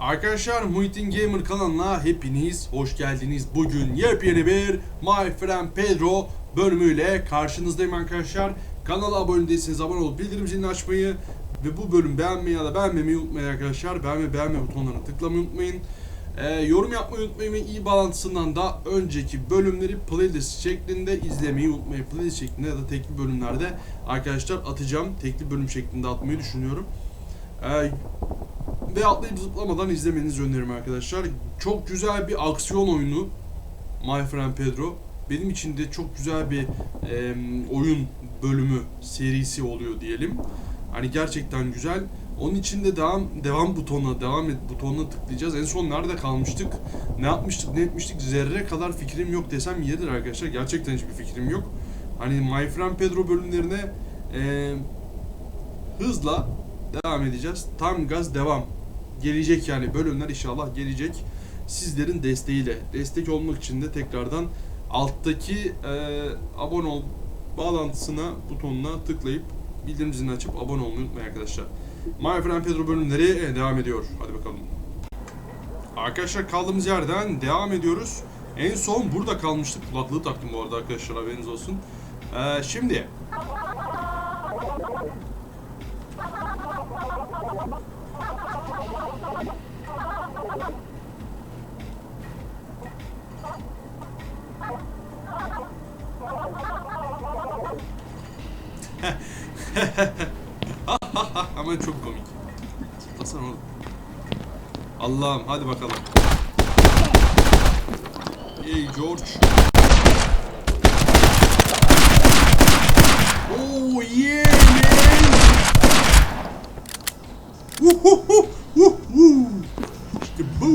Arkadaşlar Muhittin Gamer kanalına hepiniz hoş geldiniz. Bugün yepyeni bir My Friend Pedro bölümüyle karşınızdayım arkadaşlar. Kanala abone değilseniz abone olup bildirim zilini açmayı ve bu bölüm beğenmeyi ya da beğenmemeyi unutmayın arkadaşlar. Beğenme beğenme butonlarına tıklamayı unutmayın. Ee, yorum yapmayı unutmayın ve iyi bağlantısından da önceki bölümleri playlist şeklinde izlemeyi unutmayın. Playlist şeklinde ya da tekli bölümlerde arkadaşlar atacağım. Tekli bölüm şeklinde atmayı düşünüyorum. Ee, ve atlayıp zıplamadan izlemenizi öneririm arkadaşlar. Çok güzel bir aksiyon oyunu My Friend Pedro. Benim için de çok güzel bir e, oyun bölümü serisi oluyor diyelim. Hani gerçekten güzel. Onun için de devam devam butonuna, devam et butonuna tıklayacağız. En son nerede kalmıştık? Ne yapmıştık, ne etmiştik? Zerre kadar fikrim yok desem yeridir arkadaşlar. Gerçekten hiçbir fikrim yok. Hani My Friend Pedro bölümlerine e, hızla devam edeceğiz. Tam gaz devam. Gelecek yani bölümler inşallah gelecek. Sizlerin desteğiyle. Destek olmak için de tekrardan alttaki e, abone ol bağlantısına butonuna tıklayıp bildirim zilini açıp abone olmayı unutmayın arkadaşlar. My Friend Pedro bölümleri e, devam ediyor. Hadi bakalım. Arkadaşlar kaldığımız yerden devam ediyoruz. En son burada kalmıştık. Kulaklığı taktım bu arada arkadaşlar haberiniz olsun. E, şimdi Ama çok komik. Zıplasana oğlum. Allah'ım hadi bakalım. Hey George. Oh yeah man. Woohoo, woohoo. İşte bu.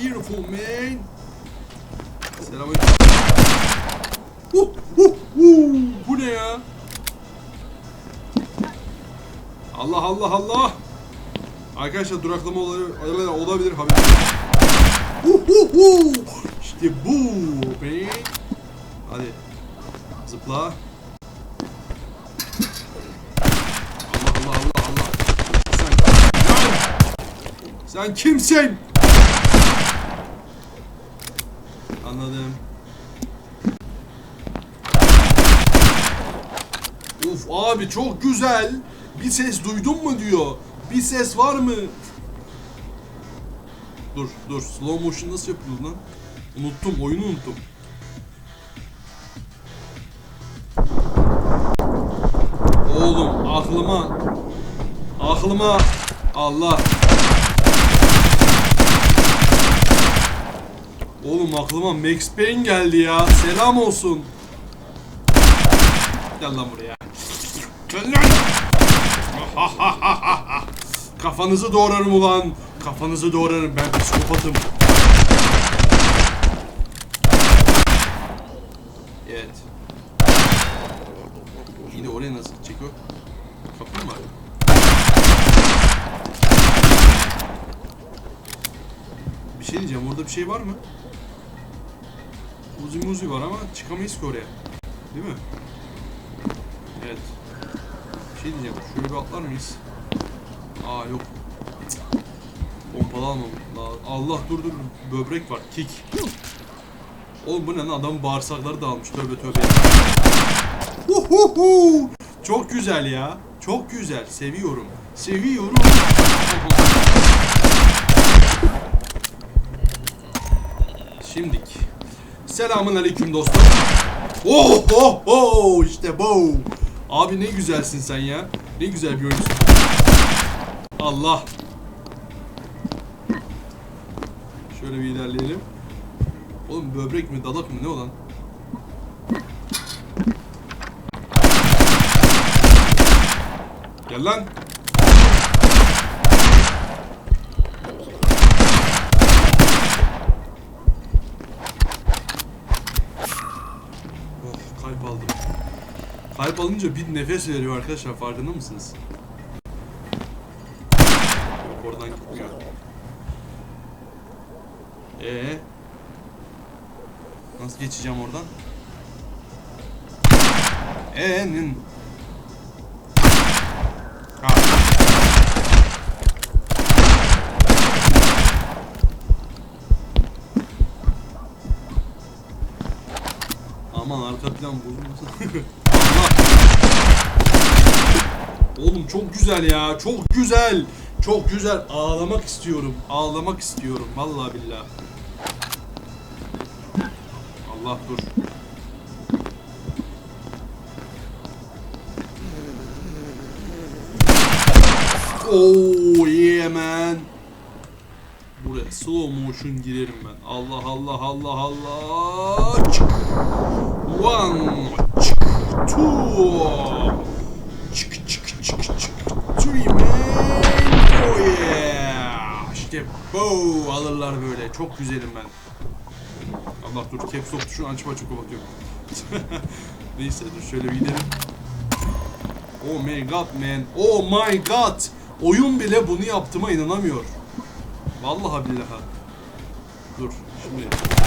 Beautiful man. Selamünaleyküm. Uh, uh, uh. Bu ne ya? Allah Allah Allah. Arkadaşlar duraklama olabilir, olabilir haber. Uh, uh, uh. İşte bu. Hadi. Zıpla. Allah Allah Allah Allah. Sen, sen kimsin? Anladım. Uf abi çok güzel. Bir ses duydun mu diyor. Bir ses var mı? Dur dur slow motion nasıl yapılıyor lan? Unuttum oyunu unuttum. Oğlum aklıma aklıma Allah Oğlum aklıma Max Payne geldi ya. Selam olsun. Gel lan buraya. Gel lan. Kafanızı doğrarım ulan. Kafanızı doğrarım ben psikopatım. Evet. Yine oraya nasıl çekiyor? Kapı mı var? Bir şey diyeceğim orada bir şey var mı? Uzi muzi var ama çıkamayız ki oraya. Değil mi? Evet. Şey diyeceğim. Şöyle bir atlar mıyız? Aa yok. Pompalı almam. Allah dur dur. Böbrek var. Kick. Oğlum bu ne lan? Adamın bağırsakları dağılmış. Tövbe tövbe. Uhuhu. Çok güzel ya. Çok güzel. Seviyorum. Seviyorum. Şimdik. Selamun aleyküm dostlar. Oh oh oh işte bu. Abi ne güzelsin sen ya. Ne güzel bir oyuncusun. Allah. Şöyle bir ilerleyelim. Oğlum böbrek mi dalak mı ne olan? Gel lan. Kalp alınca bir nefes veriyor arkadaşlar farkında mısınız? Yok oradan gitmiyor. Ee, Nasıl geçeceğim oradan? E'nin Aman arka plan bozulmasın. Oğlum çok güzel ya. Çok güzel. Çok güzel. Ağlamak istiyorum. Ağlamak istiyorum. Vallahi billahi. Allah dur. Oh yeah man. Buraya slow motion girerim ben. Allah Allah Allah Allah. One. Two. Man. Oh yeah. İşte bu alırlar böyle. Çok güzelim ben. Allah dur caps lock tuşunu açma çok bakıyorum. Neyse dur şöyle bir gidelim. Oh my god man. Oh my god. Oyun bile bunu yaptığıma inanamıyor. Vallahi billahi. Dur şimdi.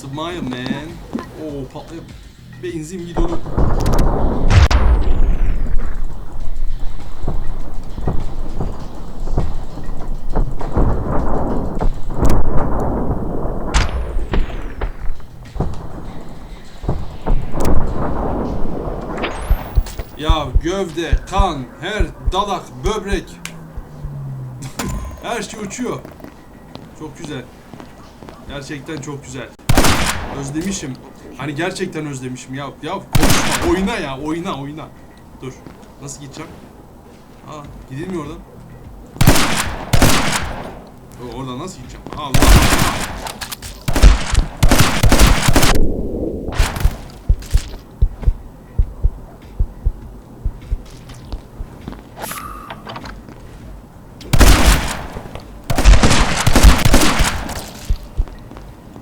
Smile man. Oo patlıyor. Benzin bidonu. Ya gövde, kan, her dalak, böbrek. her şey uçuyor. Çok güzel. Gerçekten çok güzel. Özlemişim. Hani gerçekten özlemişim ya. Ya konuşma, oyna ya, oyna, oyna. Dur. Nasıl gideceğim? Aa, gidilmiyor oradan. Oradan nasıl gideceğim? Allah.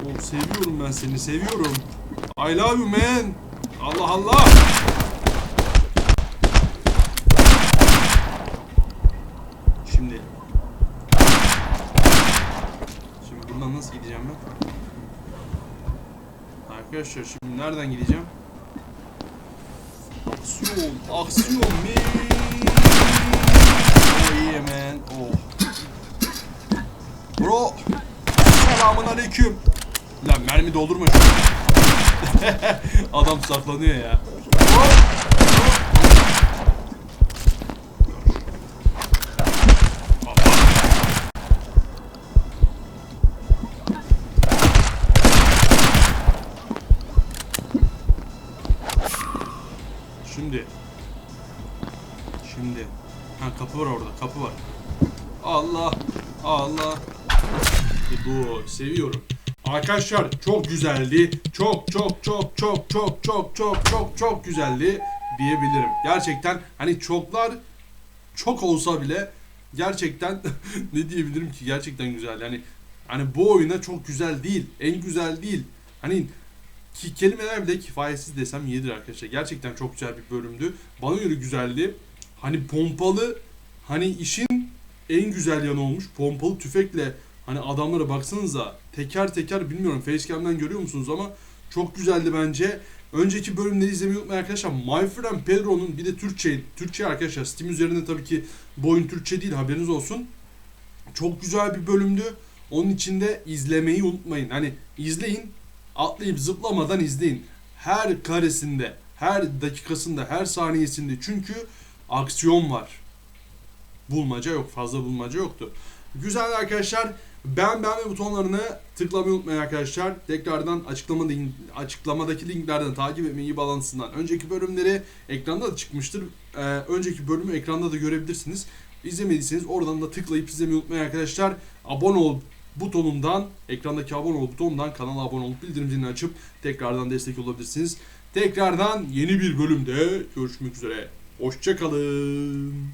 Oğlum seviyorum ben seni, seviyorum. I love you man. Allah Allah. Şimdi. Şimdi buradan nasıl gideceğim ben? Arkadaşlar şimdi nereden gideceğim? Aksiyon, aksiyon man. Oh yeah man. Oh. Bro. Selamun aleyküm. Lan mermi doldurma şu. Adam saklanıyor ya. Şimdi. Şimdi. Ha kapı var orada. Kapı var. Allah. Allah. İşte bu. Seviyorum. Arkadaşlar çok güzeldi. Çok çok çok çok çok çok çok çok çok güzeldi diyebilirim. Gerçekten hani çoklar çok olsa bile gerçekten ne diyebilirim ki gerçekten güzel. Yani hani bu oyuna çok güzel değil. En güzel değil. Hani ki kelimeler bile kifayetsiz desem yeridir arkadaşlar. Gerçekten çok güzel bir bölümdü. Bana göre güzeldi. Hani pompalı hani işin en güzel yanı olmuş. Pompalı tüfekle hani adamlara baksanıza teker teker bilmiyorum facecam'dan görüyor musunuz ama çok güzeldi bence. Önceki bölümleri izlemeyi unutmayın arkadaşlar. My Friend Pedro'nun bir de Türkçe, Türkçe arkadaşlar Steam üzerinde tabii ki bu Türkçe değil haberiniz olsun. Çok güzel bir bölümdü. Onun için de izlemeyi unutmayın. Hani izleyin, atlayıp zıplamadan izleyin. Her karesinde, her dakikasında, her saniyesinde çünkü aksiyon var. Bulmaca yok, fazla bulmaca yoktu. Güzel arkadaşlar. Ben beğenme butonlarını tıklamayı unutmayın arkadaşlar. Tekrardan açıklama açıklamadaki linklerden takip etmeyi bağlantısından. Önceki bölümleri ekranda da çıkmıştır. Ee, önceki bölümü ekranda da görebilirsiniz. İzlemediyseniz oradan da tıklayıp izlemeyi unutmayın arkadaşlar. Abone ol butonundan, ekrandaki abone ol butonundan kanala abone olup bildirim zilini açıp tekrardan destek olabilirsiniz. Tekrardan yeni bir bölümde görüşmek üzere. Hoşçakalın.